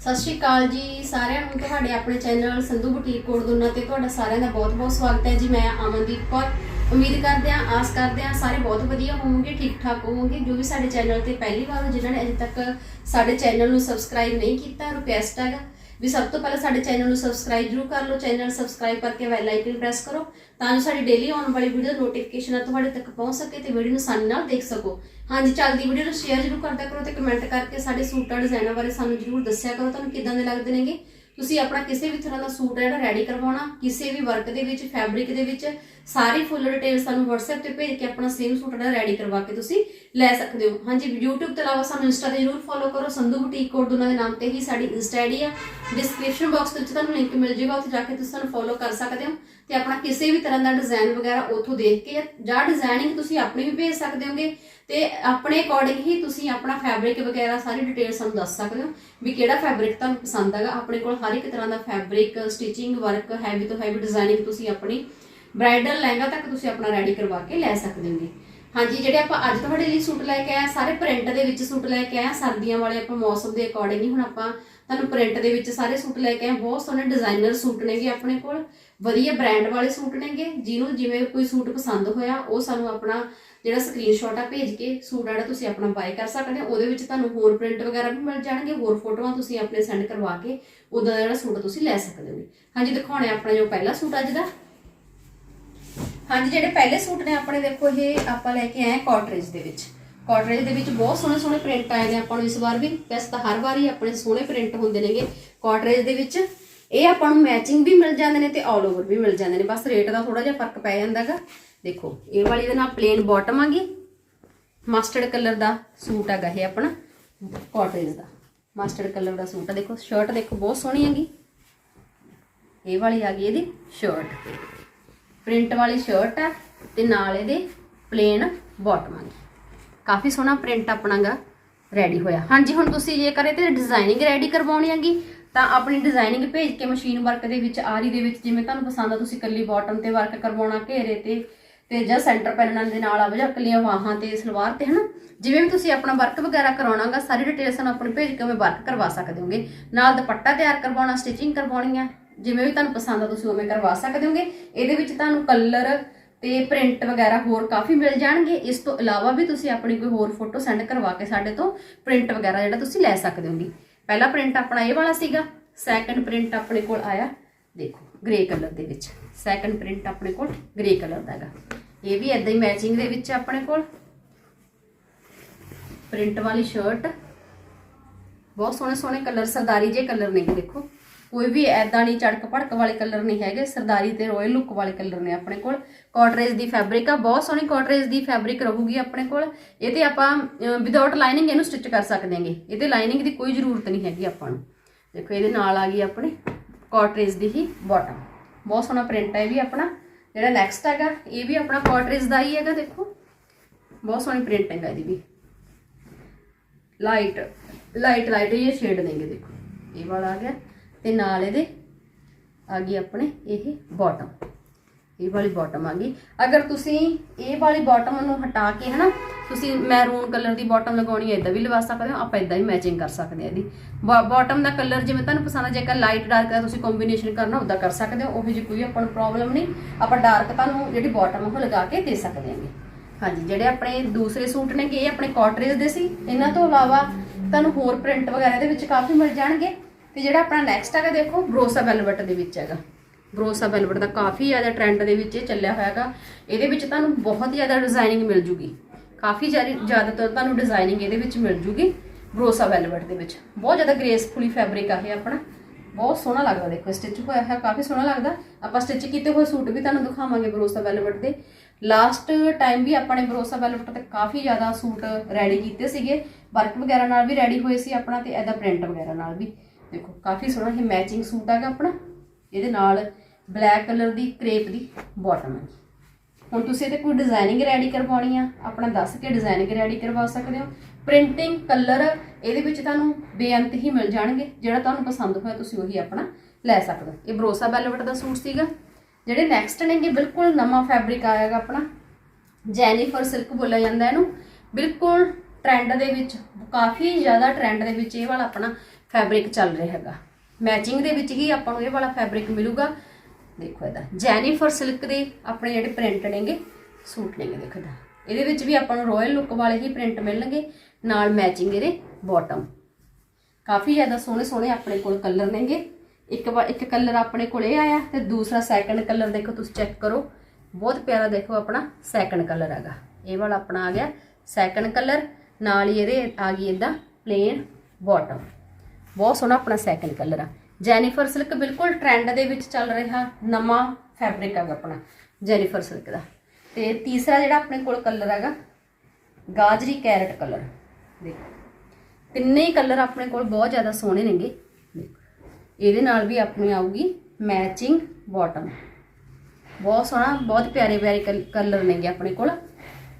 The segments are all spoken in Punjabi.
ਸਤਿ ਸ਼੍ਰੀ ਅਕਾਲ ਜੀ, ਸਾਰਿਆਂ ਨੂੰ ਤੁਹਾਡੇ ਆਪਣੇ ਚੈਨਲ ਸੰਧੂ ਬੁਟੀਕ ਕੋੜਦੁਨਾ ਤੇ ਤੁਹਾਡਾ ਸਾਰਿਆਂ ਦਾ ਬਹੁਤ-ਬਹੁਤ ਸਵਾਗਤ ਹੈ ਜੀ, ਮੈਂ ਅਮਨਦੀਪ ਕੌਰ। ਉਮੀਦ ਕਰਦੇ ਹਾਂ, ਆਸ ਕਰਦੇ ਹਾਂ ਸਾਰੇ ਬਹੁਤ ਵਧੀਆ ਹੋਵੋਗੇ, ਠੀਕ ਠਾਕ ਹੋਵੋਗੇ। ਜੋ ਵੀ ਸਾਡੇ ਚੈਨਲ ਤੇ ਪਹਿਲੀ ਵਾਰ ਹੋ, ਜਿਨ੍ਹਾਂ ਨੇ ਅਜੇ ਤੱਕ ਸਾਡੇ ਚੈਨਲ ਨੂੰ ਸਬਸਕ੍ਰਾਈਬ ਨਹੀਂ ਕੀਤਾ ਰਿਕੁਐਸਟ ਹੈਗਾ ਵੀ ਸਭ ਤੋਂ ਪਹਿਲਾਂ ਸਾਡੇ ਚੈਨਲ ਨੂੰ ਸਬਸਕ੍ਰਾਈਬ ਜ਼ਰੂਰ ਕਰ ਲਓ, ਚੈਨਲ ਸਬਸਕ੍ਰਾਈਬ ਕਰਕੇ ਬੈਲ ਆਈਕਨ ਪ੍ਰੈਸ ਕਰੋ, ਤਾਂ ਜੋ ਸਾਡੀ ਡੇਲੀ ਆਉਣ ਵਾਲੀ ਵੀਡੀਓ ਨੋਟੀਫਿਕੇਸ਼ਨ ਤੁਹਾਡੇ ਤੱਕ ਪਹੁੰਚ ਸਕੇ ਤੇ ਵੀਡੀਓ ਨੂੰ ਆਸਾਨੀ ਨਾਲ ਦੇਖ ਸਕੋ। ਹਾਂਜੀ, ਚੱਲਦੀ ਵੀਡੀਓ ਨੂੰ ਸ਼ੇਅਰ ਜ਼ਰੂਰ ਕਰਦਾ ਕਰੋ ਤੇ ਕਮੈਂਟ ਕਰਕੇ ਸਾਡੇ ਸੂਟਾਂ ਡਿਜ਼ਾਈਨਾਂ ਬਾਰੇ ਸਾਨੂੰ ਜ਼ਰੂਰ ਦੱਸਿਆ ਕਰੋ, ਤੁਹਾਨੂੰ ਕਿਦਾਂ ਦੇ ਲੱਗਦੇ ਨੇਗੇ? ਤੁਸੀਂ ਆਪਣਾ ਕਿਸੇ ਵੀ ਤਰ੍ਹਾਂ ਦਾ ਸੂਟ ਹੈ ਜਿਹੜਾ ਰੈਡੀ ਕਰਵਾਉਣਾ, ਕਿਸੇ ਵੀ ਵਰਕ ਦੇ ਵਿੱਚ ਫੈਬਰਿਕ ਦੇ ਵਿੱਚ, ਸਾਰੀ ਫੁੱਲ ਡਿਟੇਲ ਸਾਨੂੰ WhatsApp ਤੇ ਭੇਜ ਕੇ ਆਪਣਾ ਸੇਮ ਸੂਟ ਜਿਹੜਾ ਰੈਡੀ ਕਰਵਾ ਕੇ ਤੁਸੀਂ ਲੈ ਸਕਦੇ ਹੋ। ਹਾਂਜੀ, YouTube ਤੋਂ ਇਲਾਵਾ ਸਾਨੂੰ Insta ਤੇ ਜਰੂਰ ਫੋਲੋ ਕਰੋ। ਸੰਧੂ ਬੁਟੀਕ ਕੋਡ ਦੋਨਾਂ ਦੇ ਨਾਮ ਤੇ ਹੀ ਸਾਡੀ Insta ਆਈਡੀ ਆ। ਡਿਸਕ੍ਰਿਪਸ਼ਨ ਬਾਕਸ ਵਿੱਚ ਤੁਹਾਨੂੰ ਲਿੰਕ ਮਿਲ ਜਾਏਗਾ ਉੱਥੇ ਜਾ ਕੇ ਤੁਸੀਂ ਸਾਨੂੰ ਫੋਲੋ ਕਰ ਸਕਦੇ ਹੋ। ਤੇ ਆਪਣਾ ਕਿਸੇ ਵੀ ਤਰ੍ਹਾਂ ਦਾ ਡਿਜ਼ਾਈਨ ਵਗੈਰਾ ਉੱਥੋਂ ਦੇਖ ਕੇ ਜਾਂ ਡਿਜ਼ਾਈਨਿੰਗ ਤੁਸੀਂ ਆਪਣੀ ਵੀ ਭੇਜ ਸਕਦੇ ਹੋਗੇ ਤੇ ਆਪਣੇ ਅਕੋਰਡਿੰਗ ਹੀ ਤੁਸੀਂ ਆਪਣਾ ਫੈਬਰਿਕ ਵਗੈਰਾ ਸਾਰੀ ਡਿਟੇਲ ਸਾਨੂੰ ਦੱਸ ਸਕਦੇ ਹੋ ਵੀ ਕਿਹੜਾ ਫੈਬਰਿਕ ਤੁਹਾਨੂੰ ਪਸੰਦ ਹੈਗਾ। ਆਪਣੇ ਕੋਲ ਹਰ ਇੱਕ ਤਰ੍ਹਾਂ ਦਾ ਫੈਬਰਿਕ ਸਟਿਚਿੰਗ ਵਰਕ ਹੈਵੀ ਤੋਂ ਹੈਵੀ ਡਿਜ਼ਾਈਨਿੰਗ ਤੁਸੀਂ ਆਪਣੀ ਬ੍ਰਾਈਡਲ ਲਹਿੰਗਾ ਤੱਕ ਤੁਸੀਂ ਆਪਣਾ ਰੈਡੀ ਕਰਵਾ ਕੇ ਲੈ ਸਕਦੇ ਹੋਗੇ। ਹਾਂਜੀ ਜਿਹੜੇ ਆਪਾਂ ਅੱਜ ਤੁਹਾਡੇ ਲਈ ਸੂਟ ਲੈ ਕੇ ਆਏ ਆ, ਸਾਰੇ ਪ੍ਰਿੰਟ ਦੇ ਵਿੱਚ ਸੂਟ ਲੈ ਕੇ ਆਏ ਆ, ਸਰਦੀਆਂ ਵਾਲੇ ਆਪਾਂ ਮੌਸਮ ਦੇ ਅਕੋਰਡਿੰਗ ਹੀ ਹੁਣ ਆਪਾਂ ਤੁਹਾਨੂੰ ਪ੍ਰਿੰਟ ਦੇ ਵਿੱਚ ਸਾਰੇ ਸੂਟ ਲੈ ਕੇ ਆਏ ਬਹੁਤ ਸੋਹਣੇ ਡਿਜ਼ਾਈਨਰ ਸੂਟ ਨੇਗੇ ਆਪਣੇ ਕੋਲ ਵਧੀਆ ਬ੍ਰਾਂਡ ਵਾਲੇ ਸੂਟ ਨੇਗੇ। ਜਿਹਨੂੰ ਜਿਵੇਂ ਕੋਈ ਸੂਟ ਪਸੰਦ ਹੋਇਆ ਉਹ ਸਾਨੂੰ ਆਪਣਾ ਜਿਹੜਾ ਸਕਰੀਨਸ਼ਾਟ ਆ ਭੇਜ ਕੇ ਸੂਟ ਜਿਹੜਾ ਤੁਸੀਂ ਆਪਣਾ ਬਾਏ ਕਰ ਸਕਦੇ ਹੋ। ਉਹਦੇ ਵਿੱਚ ਤੁਹਾਨੂੰ ਹੋਰ ਪ੍ਰਿੰਟ ਵਗੈਰਾ ਵੀ ਮਿਲ ਜਾਣਗੇ ਹੋਰ ਫੋਟੋਆਂ ਤੁਸੀਂ ਆਪਣੇ ਸੈਂਡ ਕਰਵਾ ਕੇ ਉਹਦਾ ਜਿਹੜਾ ਸੂਟ ਤੁਸੀਂ ਲੈ ਸਕਦੇ ਹੋ। ਹਾਂਜੀ ਦਿਖਾਉਣੇ ਆਪਣਾ ਜੋ ਪਹਿਲਾ ਸੂਟ ਅੱਜ ਦਾ। ਹਾਂਜੀ, ਜਿਹੜੇ ਪਹਿਲੇ ਸੂਟ ਨੇ ਆਪਣੇ, ਦੇਖੋ ਇਹ ਆਪਾਂ ਲੈ ਕੇ ਆਏ ਕਾਟਰੇਜ ਦੇ ਵਿੱਚ। ਕਾਟਰੇਜ ਦੇ ਵਿੱਚ ਬਹੁਤ ਸੋਹਣੇ ਸੋਹਣੇ ਪ੍ਰਿੰਟ ਆਏ ਨੇ ਆਪਾਂ ਨੂੰ ਇਸ ਵਾਰ ਵੀ। ਵੈਸੇ ਤਾਂ ਹਰ ਵਾਰੀ ਆਪਣੇ ਸੋਹਣੇ ਪ੍ਰਿੰਟ ਹੁੰਦੇ ਨੇਗੇ। ਕਾਟਰੇਜ ਦੇ ਵਿੱਚ ਇਹ ਆਪਾਂ ਨੂੰ ਮੈਚਿੰਗ ਵੀ ਮਿਲ ਜਾਂਦੇ ਨੇ ਤੇ ਆਲ ਓਵਰ ਵੀ ਮਿਲ ਜਾਂਦੇ ਨੇ। ਬਸ ਰੇਟ ਦਾ ਥੋੜਾ ਜਿਹਾ ਫ਼ਰਕ ਪੈ ਜਾਂਦਾਗਾ ਦੇਖੋ, ਇਹ ਵਾਲੀ ਦੇ ਨਾਲ ਪਲੇਨ ਬਾਟਮ ਆਗੀ ਮਸਟਰਡ ਕਲਰ ਦਾ ਸੂਟ ਹੈਗਾ ਇਹ ਆਪਣਾ। ਕਾਟਰੇਜ ਦਾ। ਮਸਟਰਡ ਕਲਰ ਦਾ ਸੂਟ ਆ। ਦੇਖੋ ਸ਼ਰਟ ਦੇਖੋ, ਬਹੁਤ ਸੋਹਣੀ ਹੈਗੀ। ਇਹ ਵਾਲੀ ਆ ਗਈ ਇਹਦੀ ਸ਼ਰਟ ਪ੍ਰਿੰਟ ਵਾਲੀ ਸ਼ਰਟ ਆ ਤੇ ਨਾਲ ਇਹਦੇ ਪਲੇਨ ਬਾਟਮ ਆ ਕਾਫੀ ਸੋਹਣਾ ਪ੍ਰਿੰਟ ਆਪਣਾਗਾ ਰੈਡੀ ਹੋਇਆ। ਹਾਂਜੀ, ਹੁਣ ਤੁਸੀਂ ਜੇ ਕਰੇ ਤੇ ਡਿਜ਼ਾਈਨਿੰਗ ਰੈਡੀ ਕਰਵਾਉਣੀ ਹੈਗੀ, ਤਾਂ ਆਪਣੀ ਡਿਜ਼ਾਈਨਿੰਗ ਭੇਜ ਕੇ ਮਸ਼ੀਨ ਵਰਕ ਦੇ ਵਿੱਚ, ਆਰੀ ਦੇ ਵਿੱਚ ਜਿਵੇਂ ਤੁਹਾਨੂੰ ਪਸੰਦ ਆ, ਤੁਸੀਂ ਕੱਲੀ ਬਾਟਮ ਤੇ ਵਰਕ ਕਰਵਾਉਣਾ, ਘੇਰੇ ਤੇ ਤੇ ਜਾਂ ਸੈਂਟਰ ਪੈਨਲਾਂ ਦੇ ਨਾਲ ਆਵੇ, ਜਾਂ ਕੱਲੀਆਂ ਬਾਹਾਂ ਤੇ, ਸਲਵਾਰ ਤੇ, ਹਨਾ? ਜਿਵੇਂ ਵੀ ਤੁਸੀਂ ਆਪਣਾ ਵਰਕ ਵਗੈਰਾ ਕਰਾਉਣਾਗਾ, ਸਾਰੀ ਡਿਟੇਲ ਸਾਨੂੰ ਆਪਣੇ ਭੇਜ ਕੇ ਉਵੇਂ ਵਰਕ ਕਰਵਾ ਸਕਦੇ ਹੋਗੇ। ਨਾਲ ਦੁਪੱਟਾ ਤਿਆਰ ਕਰਵਾਉਣਾ ਸਟਿਚਿੰਗ ਕਰਵਾਉਣੀ ਆ ਜਿਵੇਂ ਵੀ ਤੁਹਾਨੂੰ ਪਸੰਦ ਆ, ਤੁਸੀਂ ਉਵੇਂ ਕਰਵਾ ਸਕਦੇ ਹੋਗੇ। ਇਹਦੇ ਵਿੱਚ ਤੁਹਾਨੂੰ ਕਲਰ ਤੇ ਪ੍ਰਿੰਟ ਵਗੈਰਾ ਹੋਰ ਕਾਫੀ ਮਿਲ ਜਾਣਗੇ। ਇਸ ਤੋਂ ਇਲਾਵਾ ਵੀ ਤੁਸੀਂ ਆਪਣੀ ਕੋਈ ਹੋਰ ਫੋਟੋ ਸੈਂਡ ਕਰਵਾ ਕੇ ਸਾਡੇ ਤੋਂ ਪ੍ਰਿੰਟ ਵਗੈਰਾ ਜਿਹੜਾ ਤੁਸੀਂ ਲੈ ਸਕਦੇ ਹੋਗੇ। ਪਹਿਲਾ ਪ੍ਰਿੰਟ ਆਪਣਾ ਇਹ ਵਾਲਾ ਸੀਗਾ ਸੈਕੰਡ ਪ੍ਰਿੰਟ ਆਪਣੇ ਕੋਲ ਆਇਆ, ਦੇਖੋ ਗ੍ਰੇ ਕਲਰ ਦੇ ਵਿੱਚ। ਸੈਕੰਡ ਪ੍ਰਿੰਟ ਆਪਣੇ ਕੋਲ ਗ੍ਰੇ ਕਲਰ ਦਾ ਹੈਗਾ। ਇਹ ਵੀ ਇਦਾਂ ਹੀ ਮੈਚਿੰਗ ਦੇ ਵਿੱਚ ਆਪਣੇ ਕੋਲ। ਪ੍ਰਿੰਟ ਵਾਲੀ ਸ਼ਰਟ ਬਹੁਤ ਸੋਹਣੇ ਸੋਹਣੇ ਕਲਰ ਸਰਦਾਰੀ ਜੇ ਕਲਰ ਨੇ ਦੇਖੋ। ਕੋਈ ਵੀ ਐਦਾਂ ਨਹੀਂ ਚੜਕ ਭੜਕ ਵਾਲੇ ਕਲਰ ਨਹੀਂ ਹੈਗੇ, ਸਰਦਾਰੀ ਤੇ ਰੋਇਲ ਲੁੱਕ ਵਾਲੇ ਕਲਰ ਨੇ ਆਪਣੇ ਕੋਲ। ਕਾਟਰੇਜ ਦੀ ਫੈਬਰਿਕ ਆ, ਬਹੁਤ ਸੋਹਣੀ ਕਾਟਰੇਜ ਦੀ ਫੈਬਰਿਕ ਰਹੂਗੀ ਆਪਣੇ ਕੋਲ। ਇਹ ਤੇ ਆਪਾਂ ਵਿਦਆਊਟ ਲਾਈਨਿੰਗ ਇਹਨੂੰ ਸਟਿਚ ਕਰ ਸਕਦੇ ਹਾਂਗੇ। ਇਹਦੇ ਲਾਈਨਿੰਗ ਦੀ ਕੋਈ ਜ਼ਰੂਰਤ ਨਹੀਂ ਹੈਗੀ ਆਪਾਂ ਨੂੰ। ਦੇਖੋ, ਇਹਦੇ ਨਾਲ ਆ ਗਈ ਆਪਣੇ ਕਾਟਰੇਜ ਦੀ ਹੀ ਬਾਟਮ ਬਹੁਤ ਸੋਹਣਾ ਪ੍ਰਿੰਟ ਹੈ ਇਹ ਵੀ ਆਪਣਾ। ਜਿਹੜਾ ਨੈਕਸਟ ਹੈਗਾ, ਇਹ ਵੀ ਆਪਣਾ ਕਾਟਰੇਜ ਦਾ ਹੀ ਹੈਗਾ, ਦੇਖੋ। ਬਹੁਤ ਸੋਹਣੀ ਪ੍ਰਿੰਟ ਹੈਗਾ ਇਹਦੀ ਵੀ। ਲਾਈਟ ਲਾਈਟ ਲਾਈਟ ਇਹ ਸ਼ੇਡ ਨੇਗੇ, ਦੇਖੋ। ਇਹ ਵਾਲਾ ਆ ਗਿਆ। ਤੇ ਨਾਲ ਇਹਦੇ ਆ ਗਈ ਆਪਣੇ ਇਹ ਬਾਟਮ ਇਹ ਵਾਲੀ ਬਾਟਮ ਆ ਗਈ। ਅਗਰ ਤੁਸੀਂ ਇਹ ਵਾਲੀ ਬਾਟਮ ਨੂੰ ਹਟਾ ਕੇ ਹਨਾ, ਤੁਸੀਂ ਮੈਰੂਨ ਕਲਰ ਦੀ ਬਾਟਮ ਲਗਾਉਣੀ ਹੈ ਇਦਾਂ ਵੀ ਲਵਾ ਸਕਦੇ ਹੋ, ਆਪਾਂ ਇਦਾਂ ਹੀ ਮੈਚਿੰਗ ਕਰ ਸਕਦੇ ਹਾਂ ਇਹਦੀ। ਬਾਟਮ ਦਾ ਕਲਰ ਜਿਵੇਂ ਤੁਹਾਨੂੰ ਪਸੰਦ ਆ, ਜੇਕਰ ਲਾਈਟ ਡਾਰਕ ਦਾ ਤੁਸੀਂ ਕੰਬੀਨੇਸ਼ਨ ਕਰਨਾ ਉਦਾਂ ਕਰ ਸਕਦੇ ਹੋ, ਉਹ ਜੀ ਕੋਈ ਆਪਾਂ ਨੂੰ ਪ੍ਰੋਬਲਮ ਨਹੀਂ। ਆਪਾਂ ਡਾਰਕ ਤੁਹਾਨੂੰ ਜਿਹੜੀ ਬਾਟਮ ਉਹ ਲਗਾ ਕੇ ਦੇ ਸਕਦੇ ਹਾਂਗੇ। ਹਾਂਜੀ, ਜਿਹੜੇ ਆਪਣੇ ਦੂਸਰੇ ਸੂਟ ਨੇ ਕਿ ਇਹ ਆਪਣੇ ਕਾਟਰੇਜ ਦੇ ਸੀ। ਇਹਨਾਂ ਤੋਂ ਇਲਾਵਾ ਤੁਹਾਨੂੰ ਹੋਰ ਪ੍ਰਿੰਟ ਵਗੈਰਾ ਦੇ ਵਿੱਚ ਕਾਫੀ ਮਿਲ ਜਾਣਗੇ। ਤੇ ਜਿਹੜਾ ਆਪਣਾ ਨੈਕਸਟ ਹੈਗਾ, ਦੇਖੋ ਬਰੋਸਾ ਵੈਲਵਟ ਦੇ ਵਿੱਚ ਹੈਗਾ। ਬਰੋਸਾ ਵੈਲਵਟ ਦਾ ਕਾਫੀ ਜ਼ਿਆਦਾ ਟ੍ਰੈਂਡ ਦੇ ਵਿੱਚ ਇਹ ਚੱਲਿਆ ਹੋਇਆ ਹੈਗਾ। ਇਹਦੇ ਵਿੱਚ ਤੁਹਾਨੂੰ ਬਹੁਤ ਜ਼ਿਆਦਾ ਡਿਜ਼ਾਈਨਿੰਗ ਮਿਲ ਜੂਗੀ। ਕਾਫੀ ਜ਼ਿਆਦਾ, ਜ਼ਿਆਦਾਤਰ ਤੁਹਾਨੂੰ ਡਿਜ਼ਾਈਨਿੰਗ ਇਹਦੇ ਵਿੱਚ ਮਿਲ ਜੂਗੀ ਬਰੋਸਾ ਵੈਲਵਟ ਦੇ ਵਿੱਚ। ਬਹੁਤ ਜ਼ਿਆਦਾ ਗ੍ਰੇਸਫੁਲੀ ਫੈਬਰਿਕ ਆ ਇਹ ਆਪਣਾ। ਬਹੁਤ ਸੋਹਣਾ ਲੱਗਦਾ, ਦੇਖੋ ਸਟਿਚ ਹੋਇਆ ਹੈ ਕਾਫੀ ਸੋਹਣਾ ਲੱਗਦਾ। ਆਪਾਂ ਸਟਿਚ ਕੀਤੇ ਹੋਏ ਸੂਟ ਵੀ ਤੁਹਾਨੂੰ ਦਿਖਾਵਾਂਗੇ ਬਰੋਸਾ ਵੈਲਵਟ ਦੇ। ਲਾਸਟ ਟਾਈਮ ਵੀ ਆਪਾਂ ਨੇ ਬਰੋਸਾ ਵੈਲਵਟ ਤੇ ਕਾਫੀ ਜ਼ਿਆਦਾ ਸੂਟ ਰੈਡੀ ਕੀਤੇ ਸੀਗੇ। ਵਰਕ ਵਗੈਰਾ ਨਾਲ ਵੀ ਰੈਡੀ ਹੋਏ ਸੀ ਆਪਣਾ ਤੇ ਇਹਦਾ ਪ੍ਰਿੰਟ ਵਗੈਰਾ ਨਾਲ ਵੀ। ਦੇਖੋ, ਕਾਫੀ ਸੋਹਣਾ ਇਹ ਮੈਚਿੰਗ ਸੂਟ ਹੈਗਾ ਆਪਣਾ। ਇਹਦੇ ਨਾਲ ਬਲੈਕ ਕਲਰ ਦੀ ਕ੍ਰੇਪ ਦੀ ਬਾਟਮ ਹੈ ਹੁਣ ਤੁਸੀਂ ਇਹਦੇ ਕੋਈ ਡਿਜ਼ਾਈਨਿੰਗ ਰੈਡੀ ਕਰਵਾਉਣੀ ਆ, ਆਪਣਾ ਦੱਸ ਕੇ ਡਿਜ਼ਾਈਨਿੰਗ ਰੈਡੀ ਕਰਵਾ ਸਕਦੇ ਹੋ। ਪ੍ਰਿੰਟਿੰਗ ਕਲਰ ਇਹਦੇ ਵਿੱਚ ਤੁਹਾਨੂੰ ਬੇਅੰਤ ਹੀ ਮਿਲ ਜਾਣਗੇ, ਜਿਹੜਾ ਤੁਹਾਨੂੰ ਪਸੰਦ ਹੋਇਆ ਤੁਸੀਂ ਉਹੀ ਆਪਣਾ ਲੈ ਸਕਦੇ ਹੋ। ਇਹ ਬਰੋਸਾ ਵੈਲਵਟ ਦਾ ਸੂਟ ਸੀਗਾ। ਜਿਹੜੇ ਨੈਕਸਟ ਨੇਗੇ, ਬਿਲਕੁਲ ਨਵਾਂ ਫੈਬਰਿਕ ਆਏਗਾ ਆਪਣਾ। ਜੈਨੀਫਰ ਸਿਲਕ ਬੋਲਿਆ ਜਾਂਦਾ ਇਹਨੂੰ। ਬਿਲਕੁਲ ਟ੍ਰੈਂਡ ਦੇ ਵਿੱਚ, ਕਾਫੀ ਜ਼ਿਆਦਾ ਟ੍ਰੈਂਡ ਦੇ ਵਿੱਚ ਇਹ ਵਾਲਾ ਆਪਣਾ ਫੈਬਰਿਕ ਚੱਲ ਰਿਹਾ ਹੈਗਾ। ਮੈਚਿੰਗ ਦੇ ਵਿੱਚ ਹੀ ਆਪਾਂ ਨੂੰ ਇਹ ਵਾਲਾ ਫੈਬਰਿਕ ਮਿਲੂਗਾ। ਦੇਖੋ ਇਹਦਾ। ਜੈਨੀਫਰ ਸਿਲਕ ਦੇ ਆਪਣੇ ਜਿਹੜੇ ਪ੍ਰਿੰਟ ਨੇਗੇ, ਸੂਟ ਨੇਗੇ ਦੇਖੋ ਇਹਦਾ। ਇਹਦੇ ਵਿੱਚ ਵੀ ਆਪਾਂ ਨੂੰ ਰਾਇਲ ਲੁੱਕ ਵਾਲੇ ਹੀ ਪ੍ਰਿੰਟ ਮਿਲਣਗੇ, ਨਾਲ ਮੈਚਿੰਗ ਇਹਦੇ ਬਾਟਮ ਕਾਫੀ ਜ਼ਿਆਦਾ ਸੋਹਣੇ ਸੋਹਣੇ ਆਪਣੇ ਕੋਲ ਕਲਰ ਨੇਗੇ। ਇੱਕ ਵਾ- ਇੱਕ ਕਲਰ ਆਪਣੇ ਕੋਲ ਇਹ ਆਇਆ ਤੇ ਦੂਸਰਾ ਸੈਕੰਡ ਕਲਰ ਦੇਖੋ ਤੁਸੀਂ ਚੈੱਕ ਕਰੋ। ਬਹੁਤ ਪਿਆਰਾ ਦੇਖੋ ਆਪਣਾ ਸੈਕੰਡ ਕਲਰ ਹੈਗਾ। ਇਹ ਵਾਲਾ ਆਪਣਾ ਆ ਗਿਆ ਸੈਕੰਡ ਕਲਰ ਨਾਲ ਹੀ ਇਹਦੇ ਆ ਗਈ ਇਦਾਂ ਪਲੇਨ ਬਾਟਮ ਬਹੁਤ ਸੋਹਣਾ ਆਪਣਾ ਸੈਕਿੰਡ ਕਲਰ ਆ। ਜੈਨੀਫਰ ਸਿਲਕ ਬਿਲਕੁਲ ਟ੍ਰੈਂਡ ਦੇ ਵਿੱਚ ਚੱਲ ਰਿਹਾ, ਨਵਾਂ ਫੈਬਰਿਕ ਹੈਗਾ ਆਪਣਾ ਜੈਨੀਫਰ ਸਿਲਕ ਦਾ। ਤੇ ਤੀਸਰਾ ਜਿਹੜਾ ਆਪਣੇ ਕੋਲ ਕਲਰ ਹੈਗਾ, ਗਾਜਰੀ ਕੈਰਟ ਕਲਰ ਦੇਖੋ, ਤਿੰਨੇ ਹੀ ਕਲਰ ਆਪਣੇ ਕੋਲ ਬਹੁਤ ਜ਼ਿਆਦਾ ਸੋਹਣੇ ਨੇਗੇ। ਇਹਦੇ ਨਾਲ ਵੀ ਆਪਣੀ ਆਊਗੀ ਮੈਚਿੰਗ ਬਾਟਮ ਬਹੁਤ ਸੋਹਣਾ, ਬਹੁਤ ਪਿਆਰੇ ਪਿਆਰੇ ਕਲਰ ਨੇਗੇ ਆਪਣੇ ਕੋਲ।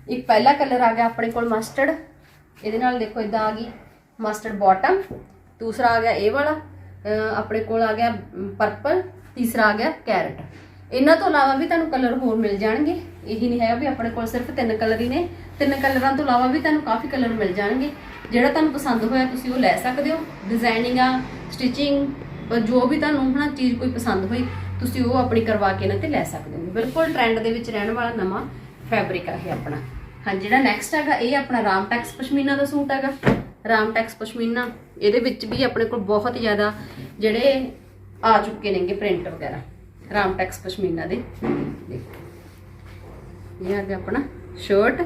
ਇੱਕ ਪਹਿਲਾ ਕਲਰ ਆ ਗਿਆ ਆਪਣੇ ਕੋਲ ਮਸਟਰਡ ਇਹਦੇ ਨਾਲ ਦੇਖੋ ਇਦਾਂ ਆ ਗਈ ਮਸਟਰਡ ਬਾਟਮ ਦੂਸਰਾ ਆ ਗਿਆ ਇਹ ਵਾਲਾ ਆਪਣੇ ਕੋਲ ਆ ਗਿਆ ਪਰਪਲ ਤੀਸਰਾ ਆ ਗਿਆ ਕੈਰਟ ਇਹਨਾਂ ਤੋਂ ਇਲਾਵਾ ਵੀ ਤੁਹਾਨੂੰ ਕਲਰ ਹੋਰ ਮਿਲ ਜਾਣਗੇ। ਇਹੀ ਨਹੀਂ ਹੈਗਾ ਵੀ ਆਪਣੇ ਕੋਲ ਸਿਰਫ ਤਿੰਨ ਕਲਰ ਹੀ ਨੇ। ਤਿੰਨ ਕਲਰਾਂ ਤੋਂ ਇਲਾਵਾ ਵੀ ਤੁਹਾਨੂੰ ਕਾਫੀ ਕਲਰ ਮਿਲ ਜਾਣਗੇ। ਜਿਹੜਾ ਤੁਹਾਨੂੰ ਪਸੰਦ ਹੋਇਆ ਤੁਸੀਂ ਉਹ ਲੈ ਸਕਦੇ ਹੋ। ਡਿਜ਼ਾਈਨਿੰਗ ਆ ਸਟਿਚਿੰਗ ਜੋ ਵੀ ਤੁਹਾਨੂੰ ਹਨਾ ਚੀਜ਼ ਕੋਈ ਪਸੰਦ ਹੋਈ, ਤੁਸੀਂ ਉਹ ਆਪਣੀ ਕਰਵਾ ਕੇ ਇਹਨਾਂ ਤੇ ਲੈ ਸਕਦੇ ਹੋ। ਬਿਲਕੁਲ ਟ੍ਰੈਂਡ ਦੇ ਵਿੱਚ ਰਹਿਣ ਵਾਲਾ ਨਵਾਂ ਫੈਬਰਿਕ ਆ ਇਹ ਆਪਣਾ। ਹਾਂ ਜਿਹੜਾ ਨੈਕਸਟ ਹੈਗਾ, ਇਹ ਆਪਣਾ ਰਾਮਟੈਕਸ ਪਸ਼ਮੀਨਾ ਦਾ ਸੂਟ ਹੈਗਾ। ਰਾਮਟੈਕਸ ਪਸ਼ਮੀਨਾ, ਇਹਦੇ ਵਿੱਚ ਵੀ ਆਪਣੇ ਕੋਲ ਬਹੁਤ ਜ਼ਿਆਦਾ ਜਿਹੜੇ ਆ ਚੁੱਕੇ ਨੇਗੇ ਪ੍ਰਿੰਟ ਵਗੈਰਾ ਰਾਮਟੈਕਸ ਪਸ਼ਮੀਨਾ ਦੇ। ਇਹ ਆ ਗਿਆ ਆਪਣਾ ਸ਼ਰਟ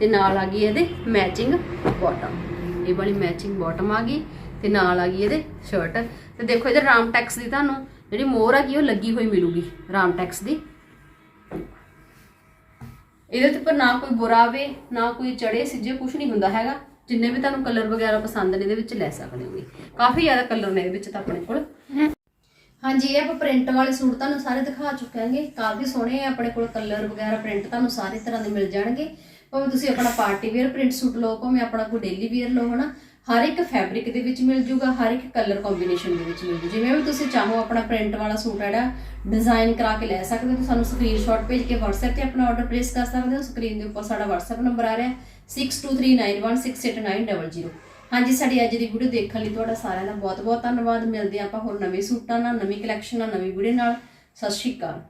ਤੇ ਨਾਲ ਆ ਗਈ ਇਹਦੇ ਮੈਚਿੰਗ ਬਾਟਮ ਇਹ ਵਾਲੀ ਮੈਚਿੰਗ ਬਾਟਮ ਆ ਗਈ ਤੇ ਨਾਲ ਆ ਗਈ ਇਹਦੇ ਸ਼ਰਟ ਤੇ ਦੇਖੋ ਇਹਦੇ ਰਾਮਟੈਕਸ ਦੀ ਤੁਹਾਨੂੰ ਜਿਹੜੀ ਮੋਹਰ ਆ ਗਈ, ਉਹ ਲੱਗੀ ਹੋਈ ਮਿਲੂਗੀ ਰਾਮਟੈਕਸ ਦੀ। ਇਹਦੇ ਤੇ ਪਰ ਨਾ ਕੋਈ ਬੁਰਾ ਆਵੇ, ਨਾ ਕੋਈ ਚੜੇ ਸਿੱਜੇ ਕੁਝ ਨਹੀਂ ਹੁੰਦਾ ਹੈਗਾ। ਜਿੰਨੇ ਵੀ ਤੁਹਾਨੂੰ ਕਲਰ ਵਗੈਰਾ ਪਸੰਦ ਨੇ ਇਹਦੇ ਵਿੱਚ ਲੈ ਸਕਦੇ ਹੋਗੇ ਕਾਫੀ ਜ਼ਿਆਦਾ ਕਲਰ ਨੇ ਇਹਦੇ ਵਿੱਚ ਤਾਂ ਆਪਣੇ ਕੋਲ। ਹਾਂਜੀ, ਇਹ ਆਪਾਂ ਪ੍ਰਿੰਟ ਵਾਲੇ ਸੂਟ ਤੁਹਾਨੂੰ ਸਾਰੇ ਦਿਖਾ ਚੁੱਕਾਂਗੇ ਕਾਫੀ ਸੋਹਣੇ ਆ, ਆਪਣੇ ਕੋਲ ਕਲਰ ਵਗੈਰਾ ਪ੍ਰਿੰਟ ਤੁਹਾਨੂੰ ਸਾਰੇ ਤਰ੍ਹਾਂ ਦੇ ਮਿਲ ਜਾਣਗੇ। ਭਾਵੇਂ ਤੁਸੀਂ ਆਪਣਾ ਪਾਰਟੀ ਵੇਅਰ ਪ੍ਰਿੰਟ ਸੂਟ ਲਓ, ਭਾਵੇਂ ਆਪਣਾ ਕੋਈ ਡੇਲੀ ਵੇਅਰ ਲਓ, ਹਨਾ। ਹਰ ਇੱਕ ਫੈਬਰਿਕ ਦੇ ਵਿੱਚ ਮਿਲ ਜੂਗਾ, ਹਰ ਇੱਕ ਕਲਰ ਕੰਬੀਨੇਸ਼ਨ ਦੇ ਵਿੱਚ ਮਿਲ ਜੂ। ਜਿਵੇਂ ਵੀ ਤੁਸੀਂ ਚਾਹੋ ਆਪਣਾ ਪ੍ਰਿੰਟ ਵਾਲਾ ਸੂਟ ਜਿਹੜਾ ਡਿਜ਼ਾਈਨ ਕਰਾ ਕੇ ਲੈ ਸਕਦੇ ਹੋ ਤੁਸੀਂ ਸਾਨੂੰ ਸਕਰੀਨਸ਼ਾਟ ਭੇਜ ਕੇ WhatsApp ਤੇ ਆਪਣਾ ਆਰਡਰ ਪਲੇਸ ਕਰ ਸਕਦੇ ਹੋ। ਸਕਰੀਨ ਦੇ ਉੱਪਰ ਸਾਡਾ WhatsApp ਨੰਬਰ ਆ ਰਿਹਾ 6239168900 ਹਾਂਜੀ, ਸਾਡੀ ਅੱਜ ਦੀ ਵੀਡੀਓ ਦੇਖਣ ਲਈ ਤੁਹਾਡਾ ਸਾਰਿਆਂ ਦਾ ਬਹੁਤ ਬਹੁਤ ਧੰਨਵਾਦ। ਮਿਲਦੇ ਹਾਂ ਆਪਾਂ ਹੋਰ ਨਵੇਂ ਸੂਟਾਂ ਨਾਲ, ਨਵੀਂ ਕਲੈਕਸ਼ਨ ਨਾਲ, ਨਵੀਂ ਵੀਡੀਓ ਨਾਲ। ਸਤਿ ਸ਼੍ਰੀ ਅਕਾਲ।